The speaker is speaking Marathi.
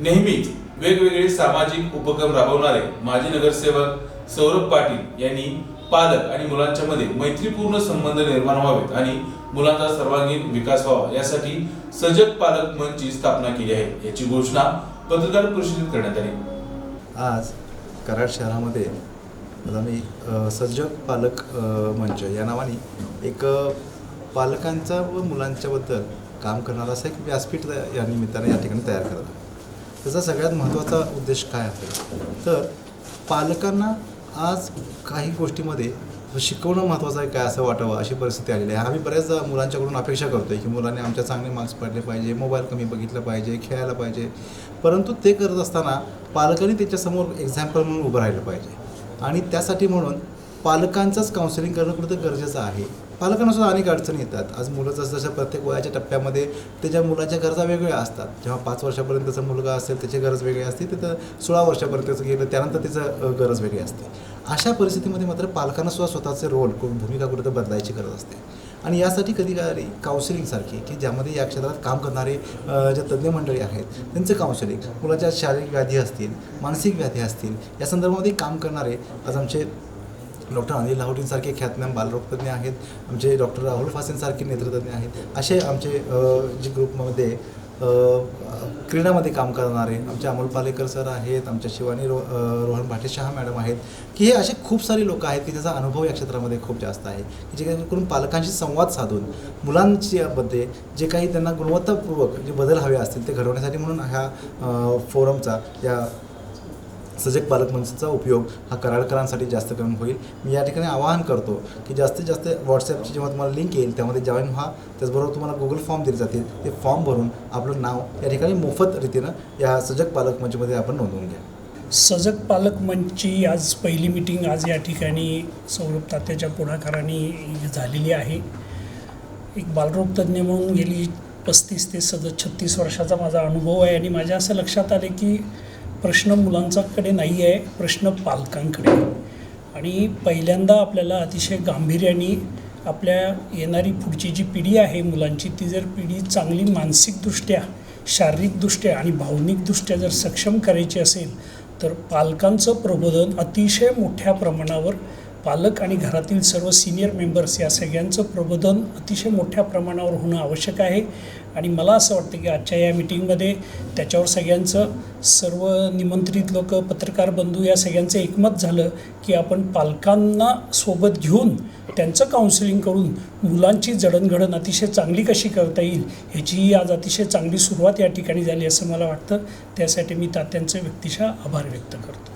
नेहमीच वेगवेगळे सामाजिक उपक्रम राबवणारे माजी नगरसेवक सौरभ पाटील यांनी पालक आणि मुलांच्या मध्ये मैत्रीपूर्ण संबंध निर्माण व्हावेत आणि मुलांचा सर्वांगीण विकास व्हावा यासाठी सजग पालक मंचची स्थापना केली आहे. याची घोषणा पत्रकार परिषदेत करण्यात आली. आज कराड शहरामध्ये आम्ही सजग पालक मंच या नावाने एक पालकांचा व मुलांच्याबद्दल काम करणारा असं एक व्यासपीठ या निमित्ताने या ठिकाणी तयार करत आहे. त्याचा सगळ्यात महत्त्वाचा उद्देश काय असेल तर पालकांना आज काही गोष्टीमध्ये शिकवणं महत्त्वाचं आहे काय असं वाटावं अशी परिस्थिती आलेली आहे. आम्ही बऱ्याच मुलांच्याकडून अपेक्षा करतो आहे की मुलांनी आमच्या चांगले मार्क्स पडले पाहिजे मोबाईल कमी बघितलं पाहिजे खेळायला पाहिजे. परंतु ते करत असताना पालकांनी त्याच्यासमोर एक्झाम्पल म्हणून उभं राहिलं पाहिजे. आणि त्यासाठी म्हणून पालकांचंच काउन्सिलिंग करणं कुठं गरजेचं आहे. पालकांना सुद्धा अनेक अडचणी येतात. आज मुलं जसं जसं प्रत्येक वयाच्या टप्प्यामध्ये त्याच्या मुलाच्या गरजा वेगवेगळ्या असतात. जेव्हा पाच वर्षापर्यंतचा मुलगा असेल त्याची गरज वेगळी असते. तिथं सोळा वर्षापर्यंतचं गेलं त्यानंतर तिचं गरज वेगळी असते. अशा परिस्थितीमध्ये मात्र पालकांना सुद्धा स्वतःचे रोल भूमिका कुठं बदलायची गरज असते. आणि यासाठी कधी कधी काउन्सिलिंगसारखी की ज्यामध्ये या क्षेत्रात काम करणारे जे तज्ज्ञ मंडळी आहेत त्यांचं काउन्सिलिंग मुलाच्या शारीरिक व्याधी असतील मानसिक व्याधी असतील या संदर्भामध्ये काम करणारे आज आमचे डॉक्टर अनिल लाहोटींसारखे ख्यातनाम बालरोगतज्ञ आहेत आमचे डॉक्टर राहुल फासेंसारखे नेत्रतज्ञ आहेत असे आमचे जे ग्रुपमध्ये क्रीडामध्ये काम करणारे आमचे अमोल पालेकर सर आहेत आमच्या शिवानी रो रोहन भाटेशहा मॅडम आहेत की हे असे खूप सारे लोक आहेत की ज्याचा अनुभव या क्षेत्रामध्ये खूप जास्त आहे की जेणेकरून पालकांशी संवाद साधून मुलांच्यामध्ये जे काही त्यांना गुणवत्तापूर्वक जे बदल हवे असतील ते घडवण्यासाठी म्हणून ह्या फोरमचा या सजग पालक मंचचा उपयोग हा कराडकरांसाठी जास्त करून होईल. मी या ठिकाणी आवाहन करतो की जास्तीत जास्त व्हॉट्सॲपची जेव्हा तुम्हाला लिंक येईल त्यामध्ये जॉईन व्हा. त्याचबरोबर तुम्हाला गुगल फॉर्म दिले जातील. ते फॉर्म भरून आपलं नाव या ठिकाणी मोफत रीतीनं या सजग पालक मंचमध्ये आपण नोंदवून घ्या. सजग पालक मंचची आज पहिली मिटिंग आज या ठिकाणी सौरभ तात्याच्या पुढाकाराने झालेली आहे. एक बालरोग तज्ज्ञ म्हणून गेली पस्तीस ते सद छत्तीस वर्षाचा माझा अनुभव आहे आणि माझ्या असं लक्षात आले की प्रश्न मुलांचाकडे नाही आहे प्रश्न पालकांकडे. आणि पहिल्यांदा आपल्याला अतिशय गांभीर्याने आपल्या येणारी पुढची जी पिढी आहे मुलांची ती जर पिढी चांगली मानसिकदृष्ट्या शारीरिकदृष्ट्या आणि भावनिकदृष्ट्या जर सक्षम करायची असेल तर पालकांचं प्रबोधन अतिशय मोठ्या प्रमाणावर पालक आणि घरातील सर्व सिनियर मेंबर्स या सगळ्यांचं प्रबोधन अतिशय मोठ्या प्रमाणावर होणं आवश्यक आहे. आणि मला असं वाटतं की आजच्या या मिटिंगमध्ये त्याच्यावर सगळ्यांचं सर्व निमंत्रित लोक पत्रकार बंधू या सगळ्यांचं एकमत झालं की आपण पालकांना सोबत घेऊन त्यांचं काउन्सिलिंग करून मुलांची जडणघडण अतिशय चांगली कशी करता येईल ह्याचीही आज अतिशय चांगली सुरुवात या ठिकाणी झाली असं मला वाटतं. त्यासाठी मी तात्यांचे व्यक्तिशः आभार व्यक्त करतो.